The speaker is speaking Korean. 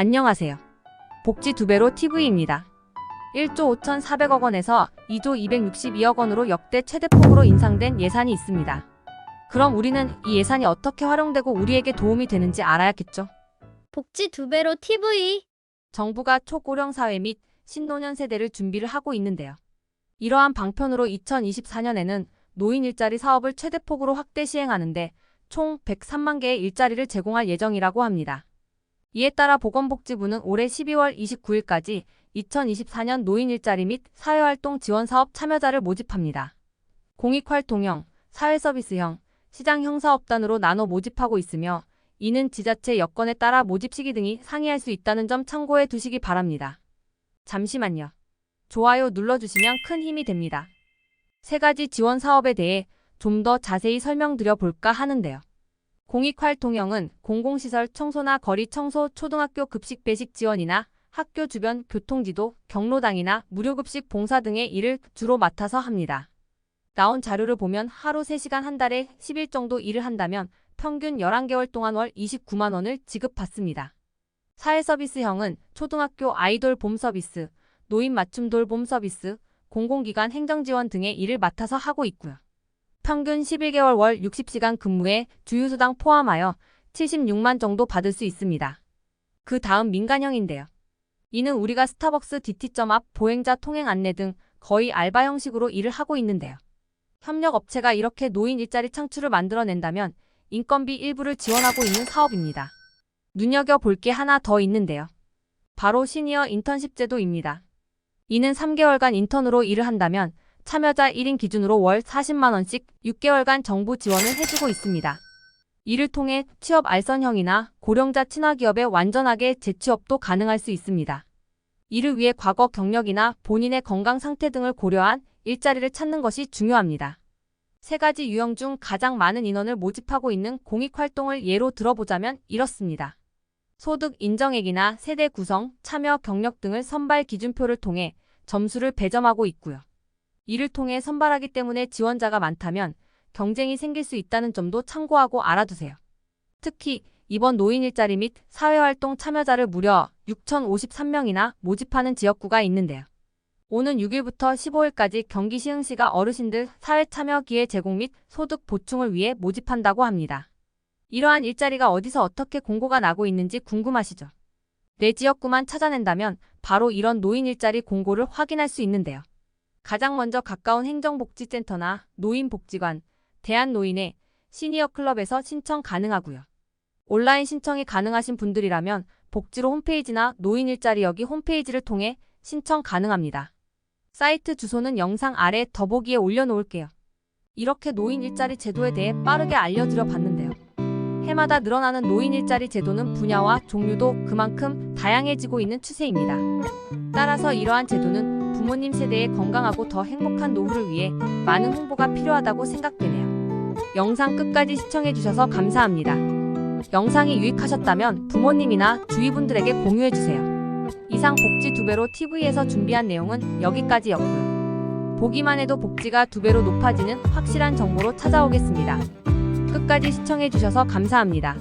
안녕하세요. 복지 두 배로 TV입니다. 1조 5,400억 원에서 2조 262억 원으로 역대 최대폭으로 인상된 예산이 있습니다. 그럼 우리는 이 예산이 어떻게 활용되고 우리에게 도움이 되는지 알아야겠죠. 복지 두 배로 TV. 정부가 초고령 사회 및 신노년 세대를 준비를 하고 있는데요. 이러한 방편으로 2024년에는 노인 일자리 사업을 최대폭으로 확대 시행하는데 총 103만 개의 일자리를 제공할 예정이라고 합니다. 이에 따라 보건복지부는 올해 12월 29일까지 2024년 노인 일자리 및 사회활동 지원 사업 참여자를 모집합니다. 공익활동형, 사회서비스형, 시장형 사업단으로 나눠 모집하고 있으며 이는 지자체 여건에 따라 모집 시기 등이 상이할 수 있다는 점 참고해 두시기 바랍니다. 잠시만요. 좋아요 눌러주시면 큰 힘이 됩니다. 세 가지 지원 사업에 대해 좀 더 자세히 설명드려 볼까 하는데요. 공익활동형은 공공시설 청소나 거리 청소, 초등학교 급식 배식 지원이나 학교 주변 교통지도, 경로당이나 무료급식 봉사 등의 일을 주로 맡아서 합니다. 나온 자료를 보면 하루 3시간 한 달에 10일 정도 일을 한다면 평균 11개월 동안 월 29만 원을 지급받습니다. 사회서비스형은 초등학교 아이돌 봄 서비스, 노인 맞춤 돌봄 서비스, 공공기관 행정지원 등의 일을 맡아서 하고 있고요. 평균 11개월 월 60시간 근무에 주휴수당 포함하여 76만 정도 받을 수 있습니다. 그 다음 민간형인데요. 이는 우리가 스타벅스 DT점 앞 보행자 통행 안내 등 거의 알바 형식으로 일을 하고 있는데요. 협력 업체가 이렇게 노인 일자리 창출을 만들어낸다면 인건비 일부를 지원하고 있는 사업입니다. 눈여겨볼 게 하나 더 있는데요. 바로 시니어 인턴십 제도입니다. 이는 3개월간 인턴으로 일을 한다면 참여자 1인 기준으로 월 40만원씩 6개월간 정부 지원을 해주고 있습니다. 이를 통해 취업 알선형이나 고령자 친화기업에 완전하게 재취업도 가능할 수 있습니다. 이를 위해 과거 경력이나 본인의 건강 상태 등을 고려한 일자리를 찾는 것이 중요합니다. 세 가지 유형 중 가장 많은 인원을 모집하고 있는 공익활동을 예로 들어보자면 이렇습니다. 소득 인정액이나 세대 구성, 참여 경력 등을 선발 기준표를 통해 점수를 배점하고 있고요. 이를 통해 선발하기 때문에 지원자가 많다면 경쟁이 생길 수 있다는 점도 참고하고 알아두세요. 특히 이번 노인 일자리 및 사회활동 참여자를 무려 6,053명이나 모집하는 지역구가 있는데요. 오는 6일부터 15일까지 경기 시흥시가 어르신들 사회 참여 기회 제공 및 소득 보충을 위해 모집한다고 합니다. 이러한 일자리가 어디서 어떻게 공고가 나고 있는지 궁금하시죠? 내 지역구만 찾아낸다면 바로 이런 노인 일자리 공고를 확인할 수 있는데요. 가장 먼저 가까운 행정복지센터나 노인복지관, 대한노인회, 시니어 클럽에서 신청 가능하고요. 온라인 신청이 가능하신 분들이라면 복지로 홈페이지나 노인 일자리 여기 홈페이지를 통해 신청 가능합니다. 사이트 주소는 영상 아래 더보기에 올려놓을게요. 이렇게 노인 일자리 제도에 대해 빠르게 알려드려 봤는데요. 해마다 늘어나는 노인 일자리 제도는 분야와 종류도 그만큼 다양해지고 있는 추세입니다. 따라서 이러한 제도는 부모님 세대의 건강하고 더 행복한 노후를 위해 많은 홍보가 필요하다고 생각되네요. 영상 끝까지 시청해주셔서 감사합니다. 영상이 유익하셨다면 부모님이나 주위 분들에게 공유해주세요. 이상 복지 두 배로 TV에서 준비한 내용은 여기까지였고요. 보기만 해도 복지가 두 배로 높아지는 확실한 정보로 찾아오겠습니다. 끝까지 시청해주셔서 감사합니다.